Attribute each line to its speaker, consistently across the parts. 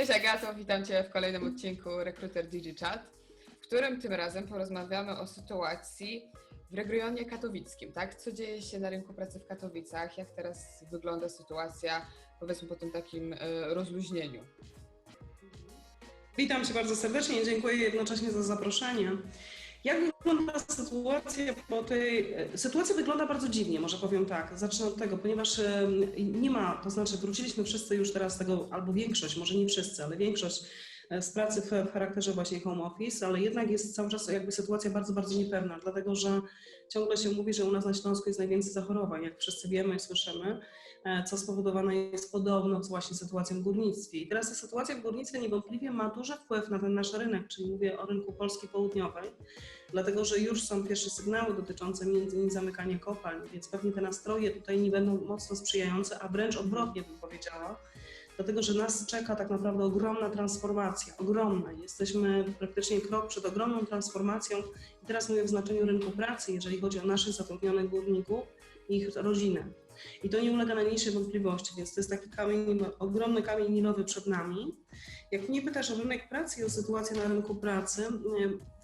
Speaker 1: Cześć Agato, witam Cię w kolejnym odcinku Recruiter DigiChat, w którym tym razem porozmawiamy o sytuacji w regionie katowickim, tak? Co dzieje się na rynku pracy w Katowicach, jak teraz wygląda sytuacja, powiedzmy po tym takim e, rozluźnieniu.
Speaker 2: Witam Cię bardzo serdecznie i dziękuję jednocześnie za zaproszenie. Jak wygląda sytuacja po tej... Sytuacja wygląda bardzo dziwnie, może powiem tak. Zacznę od tego, ponieważ e, nie ma, to znaczy wróciliśmy wszyscy już teraz tego, albo większość, może nie wszyscy, ale większość e, z pracy w, w charakterze właśnie home office, ale jednak jest cały czas jakby sytuacja bardzo, bardzo niepewna, dlatego że ciągle się mówi, że u nas na Śląsku jest najwięcej zachorowań, jak wszyscy wiemy i słyszymy, e, co spowodowane jest podobno właśnie sytuacją w górnictwie. I teraz ta sytuacja w górnictwie niewątpliwie ma duży wpływ na ten nasz rynek, czyli mówię o rynku Polski Południowej, dlatego że już są pierwsze sygnały dotyczące między innymi zamykania kopalń, więc pewnie te nastroje tutaj nie będą mocno sprzyjające, a wręcz odwrotnie bym powiedziała, dlatego że nas czeka tak naprawdę ogromna transformacja, ogromna. Jesteśmy praktycznie krok przed ogromną transformacją i teraz mówię w znaczeniu rynku pracy, jeżeli chodzi o naszych zatrudnionych górników i ich rodzinę. I to nie ulega najmniejszej wątpliwości, więc to jest taki kamień, ogromny kamień milowy przed nami. Jak mnie pytasz o rynek pracy i o sytuację na rynku pracy,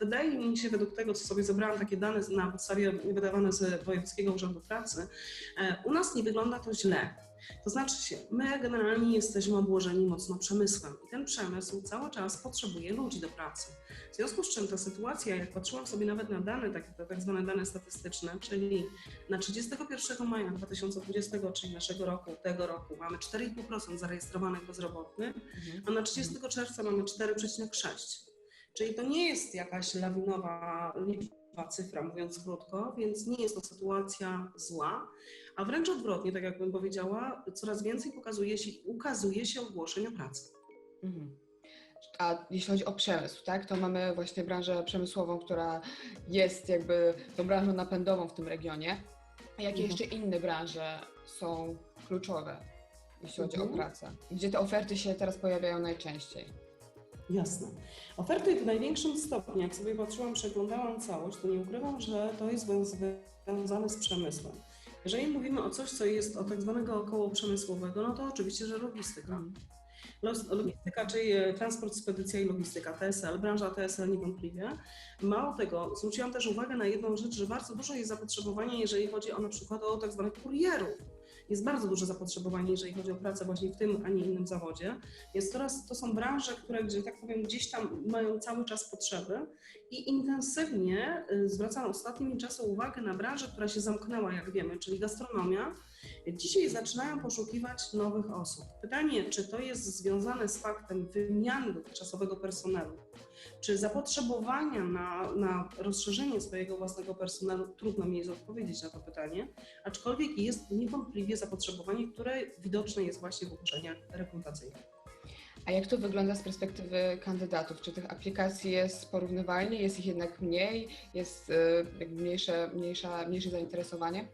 Speaker 2: wydaje mi się, według tego, co sobie zebrałam takie dane na podstawie wydawane z Wojewódzkiego Urzędu Pracy, u nas nie wygląda to źle. To znaczy się, my generalnie jesteśmy obłożeni mocno przemysłem i ten przemysł cały czas potrzebuje ludzi do pracy. W związku z czym ta sytuacja, jak patrzyłam sobie nawet na dane, takie tak zwane dane statystyczne, czyli na 31 maja 2020, czyli naszego roku, tego roku, mamy 4,5% zarejestrowanych bezrobotnych, a na 30 czerwca mamy 4,6%. Czyli to nie jest jakaś lawinowa liczba cyfra, mówiąc krótko, więc nie jest to sytuacja zła, a wręcz odwrotnie, tak jak bym powiedziała, coraz więcej pokazuje się, ukazuje się ogłoszeń o pracę.
Speaker 1: Mhm. A jeśli chodzi o przemysł, tak, to mamy właśnie branżę przemysłową, która jest jakby tą branżą napędową w tym regionie. A jakie
Speaker 2: Mhm.
Speaker 1: jeszcze inne branże są kluczowe, jeśli chodzi o
Speaker 2: Mhm.
Speaker 1: pracę? Gdzie te oferty się teraz pojawiają najczęściej?
Speaker 2: Jasne. Oferty w największym stopniu, jak sobie patrzyłam, przeglądałam całość, to nie ukrywam, że to jest związane z przemysłem. Jeżeli mówimy o coś, co jest o tak zwanego około przemysłowego, no to oczywiście, że logistyka. Los- Logistyka, czyli e, transport, spedycja i logistyka, TSL, branża TSL niewątpliwie. Mało tego, zwróciłam też uwagę na jedną rzecz, że bardzo dużo jest zapotrzebowanie, jeżeli chodzi o na przykład o tak zwanych kurierów. Jest bardzo duże zapotrzebowanie, jeżeli chodzi o pracę właśnie w tym, a nie innym zawodzie. Jest coraz, to są branże, które, gdzie tak powiem, gdzieś tam mają cały czas potrzeby i intensywnie y, zwracam ostatnimi czasy uwagę na branżę, która się zamknęła, jak wiemy, czyli gastronomia. Dzisiaj zaczynają poszukiwać nowych osób. Pytanie, czy to jest związane z faktem wymiany dotychczasowego personelu, czy zapotrzebowania na, na rozszerzenie swojego własnego personelu, trudno mi jest odpowiedzieć na to pytanie, aczkolwiek jest niewątpliwie zapotrzebowanie, które widoczne jest właśnie w ogłoszeniach rekrutacyjnych.
Speaker 1: A jak to wygląda z perspektywy kandydatów? Czy tych aplikacji jest porównywalnie, jest ich jednak mniej, jest y, mniejsze, mniejsza, mniejsze zainteresowanie?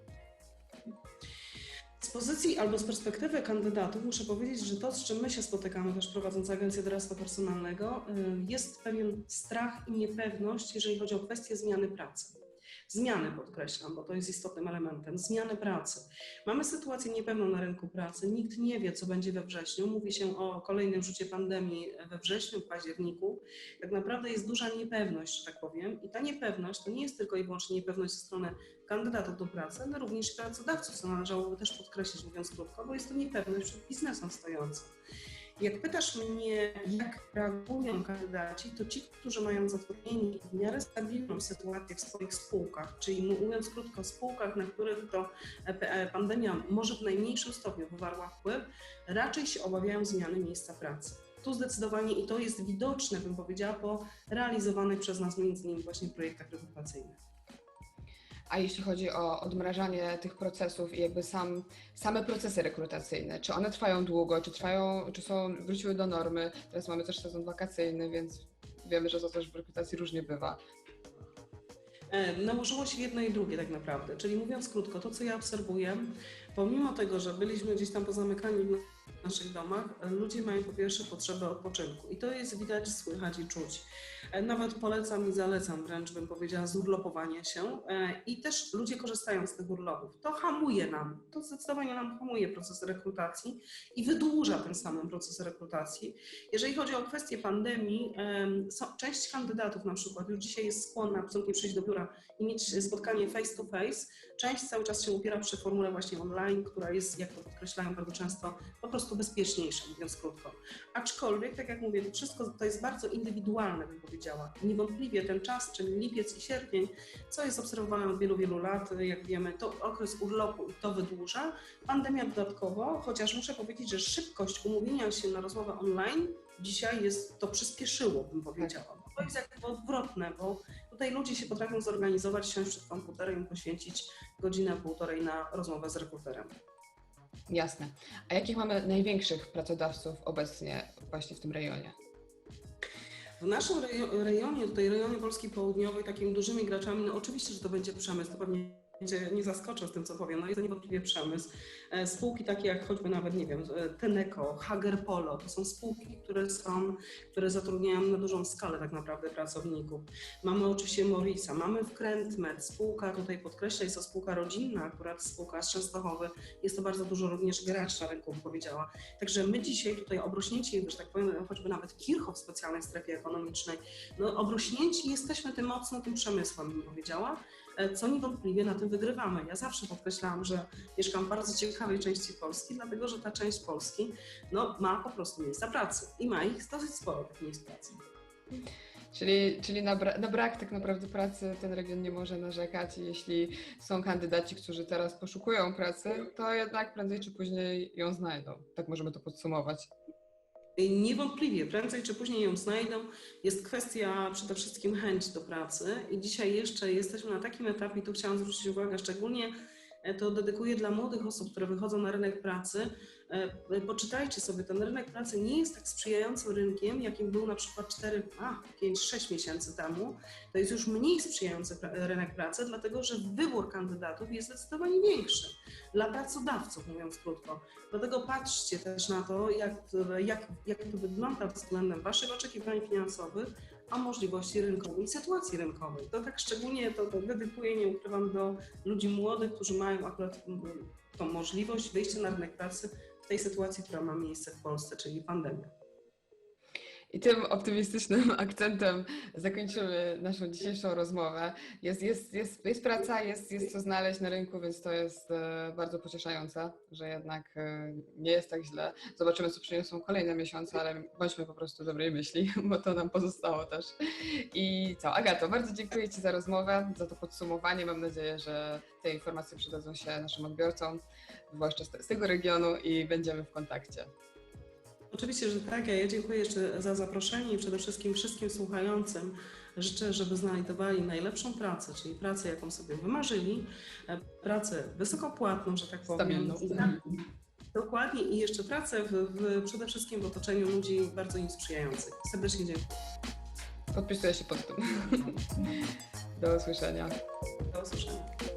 Speaker 2: Z pozycji albo z perspektywy kandydatów muszę powiedzieć, że to, z czym my się spotykamy, też prowadząc Agencję Doradztwa Personalnego, y, jest pewien strach i niepewność, jeżeli chodzi o kwestię zmiany pracy. Zmiany podkreślam, bo to jest istotnym elementem. Zmiany pracy. Mamy sytuację niepewną na rynku pracy. Nikt nie wie, co będzie we wrześniu. Mówi się o kolejnym rzucie pandemii we wrześniu, w październiku. Tak naprawdę jest duża niepewność, że tak powiem. I ta niepewność to nie jest tylko i wyłącznie niepewność ze strony kandydatów do pracy, ale również pracodawców, co należałoby też podkreślić, mówiąc krótko, bo jest to niepewność przed biznesem stojącą. Jak pytasz mnie, jak reagują kandydaci, to ci, którzy mają zatrudnieni w miarę stabilną sytuację w swoich spółkach, czyli mówiąc krótko, spółkach, na których to e, pandemia może w najmniejszym stopniu wywarła wpływ, raczej się obawiają zmiany miejsca pracy. Tu zdecydowanie i to jest widoczne, bym powiedziała, po realizowanych przez nas między innymi właśnie projektach rekrutacyjnych.
Speaker 1: A jeśli chodzi o odmrażanie tych procesów i jakby sam, same procesy rekrutacyjne, czy one trwają długo, czy trwają, czy są, wróciły do normy? Teraz mamy też sezon wakacyjny, więc wiemy, że to też w rekrutacji różnie bywa.
Speaker 2: E, Nałożyło się jedno i drugie tak naprawdę, czyli mówiąc krótko, to co ja obserwuję, Pomimo tego, że byliśmy gdzieś tam pozamykani w naszych domach, e, ludzie mają po pierwsze potrzebę odpoczynku i to jest widać, słychać i czuć. E, Nawet polecam i zalecam, wręcz bym powiedziała, zurlopowanie się e, i też ludzie korzystają z tych urlopów. To hamuje nam, to zdecydowanie nam hamuje proces rekrutacji i wydłuża tym samym proces rekrutacji. Jeżeli chodzi o kwestię pandemii, em, są, część kandydatów na przykład już dzisiaj jest skłonna absolutnie przyjść do biura i mieć spotkanie face to face. Część cały czas się upiera przy formule właśnie online, która jest, jak to podkreślają bardzo często, po prostu bezpieczniejsza, mówiąc krótko. Aczkolwiek, tak jak mówię, to wszystko to jest bardzo indywidualne, bym powiedziała. Niewątpliwie ten czas, czyli lipiec i sierpień, co jest obserwowane od wielu, wielu lat, jak wiemy, to okres urlopu i to wydłuża. Pandemia dodatkowo, chociaż muszę powiedzieć, że szybkość umówienia się na rozmowę online dzisiaj jest, to przyspieszyło, bym powiedziała. To jest jakby odwrotne, bo tutaj ludzie się potrafią zorganizować, siąść przed komputerem i poświęcić godzinę, półtorej na rozmowę z rekruterem.
Speaker 1: Jasne. A jakich mamy największych pracodawców obecnie właśnie w tym rejonie?
Speaker 2: W naszym rejo- rejonie, tutaj rejonie Polski Południowej, takimi dużymi graczami, no oczywiście, że to będzie przemysł, to pewnie Cię nie zaskoczę z tym, co powiem, no jest to niewątpliwie przemysł. E, Spółki takie jak choćby nawet, nie wiem, e, Tenneco, Hager Polo, to są spółki, które są, które zatrudniają na dużą skalę tak naprawdę pracowników. Mamy oczywiście Morisa, mamy Wkrętmed, spółka, tutaj podkreślę, jest to spółka rodzinna, akurat spółka z Częstochowy, jest to bardzo dużo również gracz na rynku, powiedziała. Także my dzisiaj tutaj obrośnięci, że tak powiem, choćby nawet Kirchhoff w specjalnej strefie ekonomicznej, no obrośnięci jesteśmy tym mocno tym przemysłem, bym powiedziała, co niewątpliwie na tym wygrywamy. Ja zawsze podkreślałam, że mieszkam w bardzo ciekawej części Polski, dlatego że ta część Polski no, ma po prostu miejsca pracy i ma ich dosyć sporo tych miejsc pracy.
Speaker 1: Czyli, czyli na, bra- na brak tak naprawdę pracy ten region nie może narzekać. Jeśli są kandydaci, którzy teraz poszukują pracy, to jednak prędzej czy później ją znajdą. Tak możemy to podsumować.
Speaker 2: I Niewątpliwie, prędzej czy później ją znajdą. Jest kwestia przede wszystkim chęć do pracy i dzisiaj jeszcze jesteśmy na takim etapie, tu chciałam zwrócić uwagę, szczególnie to dedykuję dla młodych osób, które wychodzą na rynek pracy. E, Poczytajcie sobie, ten rynek pracy nie jest tak sprzyjającym rynkiem, jakim był na przykład 4, a 5, 6 miesięcy temu. To jest już mniej sprzyjający rynek pracy, dlatego że wybór kandydatów jest zdecydowanie większy dla pracodawców, mówiąc krótko. Dlatego patrzcie też na to, jak, jak, jak to wygląda względem Waszych oczekiwań finansowych, a możliwości rynkowej i sytuacji rynkowej. To tak szczególnie to, to dedykuję, nie ukrywam, do ludzi młodych, którzy mają akurat tą możliwość wyjścia na rynek pracy w tej sytuacji, która ma miejsce w Polsce, czyli pandemia.
Speaker 1: I tym optymistycznym akcentem zakończymy naszą dzisiejszą rozmowę. Jest, jest, jest, jest praca, jest, jest co znaleźć na rynku, więc to jest e, bardzo pocieszające, że jednak e, nie jest tak źle. Zobaczymy, co przyniosą kolejne miesiące, ale bądźmy po prostu dobrej myśli, bo to nam pozostało też. I co, Agato, bardzo dziękuję Ci za rozmowę, za to podsumowanie. Mam nadzieję, że te informacje przydadzą się naszym odbiorcom, zwłaszcza z, z tego regionu i będziemy w kontakcie.
Speaker 2: Oczywiście, że tak. Ja dziękuję jeszcze za zaproszenie i przede wszystkim wszystkim słuchającym. Życzę, żeby znajdowali najlepszą pracę, czyli pracę, jaką sobie wymarzyli, pracę wysokopłatną, że tak powiem.
Speaker 1: Stabilną.
Speaker 2: Dokładnie i jeszcze pracę w, w, przede wszystkim w otoczeniu ludzi bardzo im sprzyjających. Serdecznie dziękuję.
Speaker 1: Podpisuję się pod tym. Do usłyszenia.
Speaker 2: Do usłyszenia.